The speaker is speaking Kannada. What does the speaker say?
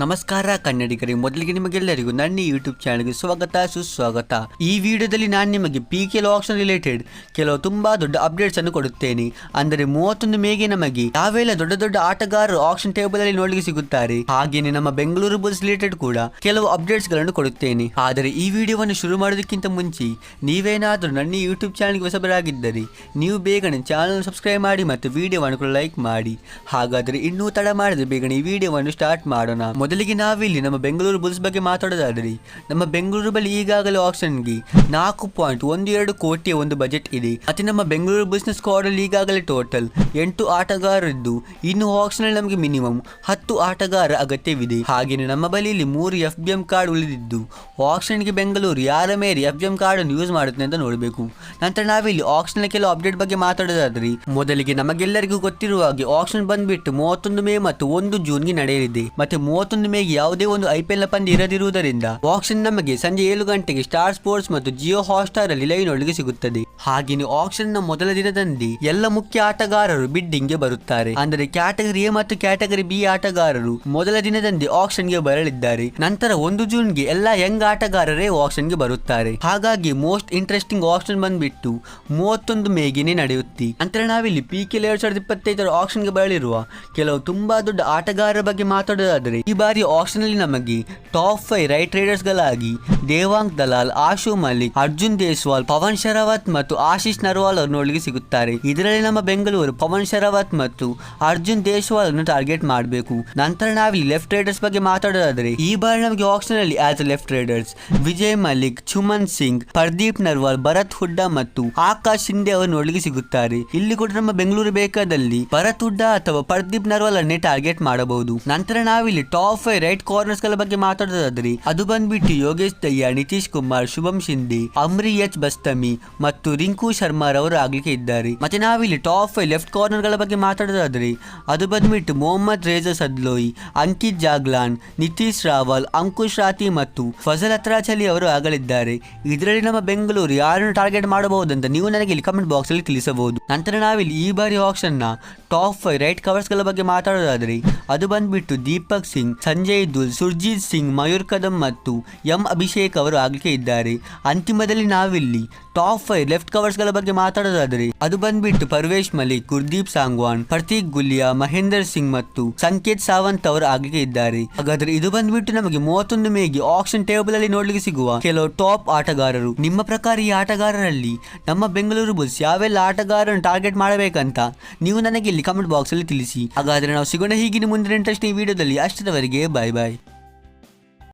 ನಮಸ್ಕಾರ ಕನ್ನಡಿಗರೇ, ಮೊದಲಿಗೆ ನಿಮಗೆಲ್ಲರಿಗೂ ನನ್ನ ಯೂಟ್ಯೂಬ್ ಚಾನಲ್ಗೆ ಸ್ವಾಗತ, ಸುಸ್ವಾಗತ. ಈ ವಿಡಿಯೋದಲ್ಲಿ ನಾನು ನಿಮಗೆ ಪಿ ಕೆ ಆಪ್ಷನ್ ರಿಲೇಟೆಡ್ ಕೆಲವು ತುಂಬಾ ದೊಡ್ಡ ಅಪ್ಡೇಟ್ಸ್ ಅನ್ನು ಕೊಡುತ್ತೇನೆ. ಅಂದರೆ ಮೂವತ್ತೊಂದು ಮೇಗೆ ನಮಗೆ ಯಾವೆಲ್ಲ ದೊಡ್ಡ ದೊಡ್ಡ ಆಟಗಾರರು ಆಪ್ಷನ್ ಟೇಬಲ್ ಅಲ್ಲಿ ನೋಡಲಿಕ್ಕೆ ಸಿಗುತ್ತಾರೆ ಹಾಗೇನೆ ನಮ್ಮ ಬೆಂಗಳೂರು ಬುಲ್ಸ್ ರಿಲೇಟೆಡ್ ಕೂಡ ಕೆಲವು ಅಪ್ಡೇಟ್ಸ್ಗಳನ್ನು ಕೊಡುತ್ತೇನೆ. ಆದರೆ ಈ ವಿಡಿಯೋವನ್ನು ಶುರು ಮಾಡೋದಕ್ಕಿಂತ ಮುಂಚೆ ನೀವೇನಾದರೂ ನನ್ನ ಯೂಟ್ಯೂಬ್ ಚಾನಲ್ಗೆ ಹೊಸಬರಾಗಿದ್ದರೆ ನೀವು ಬೇಗನೆ ಚಾನಲ್ ಸಬ್ಸ್ಕ್ರೈಬ್ ಮಾಡಿ ಮತ್ತು ವಿಡಿಯೋವನ್ನು ಕೂಡ ಲೈಕ್ ಮಾಡಿ. ಹಾಗಾದರೆ ಇನ್ನೂ ತಡ ಮಾಡದೆ ಬೇಗನೆ ಈ ವಿಡಿಯೋವನ್ನು ಸ್ಟಾರ್ಟ್ ಮಾಡೋಣ. ಮೊದಲಿಗೆ ನಾವಿಲ್ಲಿ ನಮ್ಮ ಬೆಂಗಳೂರು ಬುಲ್ಸ್ ಬಗ್ಗೆ ಮಾತಾಡೋದಾದರೆ, ನಮ್ಮ ಬೆಂಗಳೂರು ಬಳಿ ಈಗಾಗಲೇ ಆಪ್ಷನ್ಗೆ ನಾಲ್ಕು ಪಾಯಿಂಟ್ ಒಂದು ಎರಡು ಕೋಟಿಯ ಒಂದು ಬಜೆಟ್ ಇದೆ. ಮತ್ತೆ ನಮ್ಮ ಬೆಂಗಳೂರು ಬುಲ್ಸ್ನ ಸ್ಕ್ವಾಡ್ ಅಲ್ಲಿ ಈಗಾಗಲೇ ಟೋಟಲ್ ಎಂಟು ಆಟಗಾರರಿದ್ದು, ಇನ್ನು ಆಕ್ಷನ್ ಅಲ್ಲಿ ನಮಗೆ ಮಿನಿಮಮ್ ಹತ್ತು ಆಟಗಾರ ಅಗತ್ಯವಿದೆ. ಹಾಗೆಯೇ ನಮ್ಮ ಬಳಿಯಲ್ಲಿ ಮೂರು ಎಫ್ ಬಿ ಎಂ ಕಾರ್ಡ್ ಉಳಿದಿದ್ದು ಆಪ್ಷನ್ಗೆ ಬೆಂಗಳೂರು ಯಾರ ಮೇಲೆ ಎಫ್ ಬಿ ಎಂ ಕಾರ್ಡ್ ಅನ್ನು ಯೂಸ್ ಮಾಡುತ್ತೆ ಅಂತ ನೋಡಬೇಕು. ನಂತರ ನಾವಿಲ್ಲಿ ಆಪ್ಷನ್ ಕೆಲವು ಅಪ್ಡೇಟ್ ಬಗ್ಗೆ ಮಾತಾಡೋದಾದ್ರೆ, ಮೊದಲಿಗೆ ನಮಗೆಲ್ಲರಿಗೂ ಗೊತ್ತಿರುವ ಹಾಗೆ ಆಪ್ಷನ್ ಬಂದ್ಬಿಟ್ಟು ಮೂವತ್ತೊಂದು ಮೇ ಮತ್ತು ಒಂದು ಜೂನ್ಗೆ ನಡೆಯಲಿದೆ. ಮತ್ತೆ ಮೂವತ್ತೊಂದು ಮೇಗೆ ಯಾವುದೇ ಒಂದು ಐಪಿಎಲ್ನ ಪಂದ್ಯ ಇರದಿರುವುದರಿಂದ ಬಾಕ್ಸಿಂಗ್ ನಮಗೆ ಸಂಜೆ ಏಳು ಗಂಟೆಗೆ ಸ್ಟಾರ್ ಸ್ಪೋರ್ಟ್ಸ್ ಮತ್ತು ಜಿಯೋ ಹಾಟ್ಸ್ಟಾರ್ ಅಲ್ಲಿ ಲೈವ್ ನೋಡಲಿಕ್ಕೆ ಸಿಗುತ್ತದೆ. ಹಾಗೆಯೇ ಆಕ್ಷನ್ನ ಮೊದಲ ದಿನದಂದೇ ಎಲ್ಲ ಮುಖ್ಯ ಆಟಗಾರರು ಬಿಡ್ಡಿಂಗ್ಗೆ ಬರುತ್ತಾರೆ. ಅಂದರೆ ಕ್ಯಾಟಗರಿ ಎ ಮತ್ತು ಕ್ಯಾಟಗರಿ ಬಿ ಆಟಗಾರರು ಮೊದಲ ದಿನದಂದೇ ಆಕ್ಷನ್ಗೆ ಬರಲಿದ್ದಾರೆ. ನಂತರ ಒಂದು ಜೂನ್ಗೆ ಎಲ್ಲ ಯಂಗ್ ಆಟಗಾರರೇ ಆಕ್ಷನ್ಗೆ ಬರುತ್ತಾರೆ. ಹಾಗಾಗಿ ಮೋಸ್ಟ್ ಇಂಟ್ರೆಸ್ಟಿಂಗ್ ಆಕ್ಷನ್ ಬಂದ್ಬಿಟ್ಟು ಮೂವತ್ತೊಂದು ಮೇಗಿನೇ ನಡೆಯುತ್ತೆ. ನಂತರ ನಾವಿಲ್ಲಿ ಪಿ ಕೆ ಎರಡ್ ಸಾವಿರದ ಇಪ್ಪತ್ತೈದರ ಆಕ್ಷನ್ಗೆ ಬರಲಿರುವ ಕೆಲವು ತುಂಬಾ ದೊಡ್ಡ ಆಟಗಾರರ ಬಗ್ಗೆ ಮಾತಾಡೋದಾದರೆ, ಈ ಬಾರಿ ಆಕ್ಷನ್ ಅಲ್ಲಿ ನಮಗೆ ಟಾಪ್ ಫೈವ್ ರೈಟ್ ರೈಡರ್ಸ್ ಗಳಾಗಿ ದೇವಾಂಗ್ ದಲಾಲ್, ಆಶು ಮಲಿಕ್ ಅರ್ಜುನ್ ದೇಸ್ವಾಲ್, ಪವನ್ ಶರಾವತ್ ಆಶೀಶ್ ನರ್ವಾಲ್ ಅವರು ನೋಡಲಿಕ್ಕೆ ಸಿಗುತ್ತಾರೆ. ಇದರಲ್ಲಿ ನಮ್ಮ ಬೆಂಗಳೂರು ಪವನ್ ಶರಾವತ್ ಮತ್ತು ಅರ್ಜುನ್ ದೇಶವಾಲ್ ಅನ್ನು ಟಾರ್ಗೆಟ್ ಮಾಡಬೇಕು. ನಂತರ ನಾವಿಲ್ಲಿ ಲೆಫ್ಟ್ ರೈಡರ್ಸ್ ಬಗ್ಗೆ ಮಾತಾಡೋದಾದ್ರೆ, ಈ ಬಾರಿ ನಮಗೆ ಆಪ್ಷನ್ ಅಲ್ಲಿ as left raiders Vijay Malik, Chuman Singh, Pradeep Narwal, Bharat Hooda ಮತ್ತು ಆಕಾಶ್ ಶಿಂದೆ ಅವರು ನೋಡಲಿಕ್ಕೆ ಸಿಗುತ್ತಾರೆ. ಇಲ್ಲಿ ಕೂಡ ನಮ್ಮ ಬೆಂಗಳೂರು ಬೇಕಾದಲ್ಲಿ ಭರತ್ ಹುಡ್ಡಾ ಅಥವಾ ಪ್ರದೀಪ್ ನರ್ವಾಲ್ ಅನ್ನೇ ಟಾರ್ಗೆಟ್ ಮಾಡಬಹುದು. ನಂತರ ನಾವಿಲ್ಲಿ ಟಾಪ್ ಫೈವ್ ರೈಟ್ ಕಾರ್ನರ್ಸ್ಗಳ ಬಗ್ಗೆ ಮಾತಾಡೋದಾದ್ರೆ, ಅದು ಬಂದ್ಬಿಟ್ಟು Yogesh Dahiya, Nitish Kumar, Shubham Shinde Amir H Bastami ಮತ್ತು ರಿಂಕು ಶರ್ಮಾ ಅವರು ಆಗ್ಲಿಕ್ಕೆ ಇದ್ದಾರೆ. ಮತ್ತೆ ನಾವಿಲ್ಲಿ ಟಾಪ್ ಫೈವ್ ಲೆಫ್ಟ್ ಕಾರ್ನರ್ಗಳ ಬಗ್ಗೆ ಮಾತಾಡೋದಾದ್ರೆ, ಅದು ಬಂದ್ಬಿಟ್ಟು ಮೊಹಮ್ಮದ್ ರೇಜಾ ಸದ್ಲೋಯಿ, ಅಂಕಿತ್ ಜಾಗ್ಲಾನ್, ನಿತೀಶ್ ರಾವಲ್, ಅಂಕುಶ್ ರಾತಿ ಮತ್ತು ಫಜಲ್ ಅತ್ರಾಚಲಿ ಅವರು ಆಗಲಿದ್ದಾರೆ. ಇದರಲ್ಲಿ ನಮ್ಮ ಬೆಂಗಳೂರು ಯಾರನ್ನು ಟಾರ್ಗೆಟ್ ಮಾಡಬಹುದು ಅಂತ ನೀವು ನನಗೆ ಇಲ್ಲಿ ಕಮೆಂಟ್ ಬಾಕ್ಸ್ ಅಲ್ಲಿ ತಿಳಿಸಬಹುದು. ನಂತರ ನಾವಿಲ್ಲಿ ಈ ಬಾರಿ ಆಪ್ಷನ್ನ ಟಾಪ್ ಫೈವ್ ರೈಟ್ ಕವರ್ಸ್ಗಳ ಬಗ್ಗೆ ಮಾತಾಡೋದಾದ್ರೆ, ಅದು ಬಂದ್ಬಿಟ್ಟು ದೀಪಕ್ ಸಿಂಗ್, ಸಂಜಯ್ ದುಲ್, ಸುರ್ಜಿತ್ ಸಿಂಗ್, ಮಯೂರ್ ಕದಂ ಮತ್ತು ಎಂ ಅಭಿಷೇಕ್ ಅವರು ಆಗ್ಲಿಕ್ಕೆ ಇದ್ದಾರೆ. ಅಂತಿಮದಲ್ಲಿ ನಾವಿಲ್ಲಿ ಟಾಪ್ ಫೈವ್ ಲೆಫ್ಟ್ ಕವರ್ಸ್ಗಳ ಬಗ್ಗೆ ಮಾತಾಡೋದಾದ್ರೆ, ಅದು ಬಂದ್ಬಿಟ್ಟು ಪರ್ವೇಶ್ ಮಲಿಕ್ ಗುರ್ದೀಪ್ ಸಾಂಗ್ವಾನ್, ಪ್ರತೀಕ್ ಗುಲಿಯಾ, ಮಹೇಂದರ್ ಸಿಂಗ್ ಮತ್ತು ಸಂಕೇತ್ ಸಾವಂತ್ ಅವರು ಆಗಿಗೆ ಇದ್ದಾರೆ. ಹಾಗಾದ್ರೆ ಇದು ಬಂದ್ಬಿಟ್ಟು ನಮಗೆ ಮೂವತ್ತೊಂದು ಮೇಗೆ ಆಕ್ಷನ್ ಟೇಬಲ್ ಅಲ್ಲಿ ನೋಡ್ಲಿಕ್ಕೆ ಸಿಗುವ ಕೆಲವು ಟಾಪ್ ಆಟಗಾರರು. ನಿಮ್ಮ ಪ್ರಕಾರ ಈ ಆಟಗಾರರಲ್ಲಿ ನಮ್ಮ ಬೆಂಗಳೂರು ಬುಲ್ಸ್ ಯಾವೆಲ್ಲ ಆಟಗಾರರನ್ನು ಟಾರ್ಗೆಟ್ ಮಾಡಬೇಕಂತ ನೀವು ನನಗೆ ಇಲ್ಲಿ ಕಮೆಂಟ್ ಬಾಕ್ಸ್ ಅಲ್ಲಿ ತಿಳಿಸಿ. ಹಾಗಾದ್ರೆ ನಾವು ಸಿಗೋಣ ಹೀಗಿನ ಮುಂದಿನ ಇಂಟ್ರೆಸ್ಟ್ ಈ ವಿಡಿಯೋದಲ್ಲಿ ಅಷ್ಟರವರೆಗೆ ಬಾಯ್ ಬಾಯ್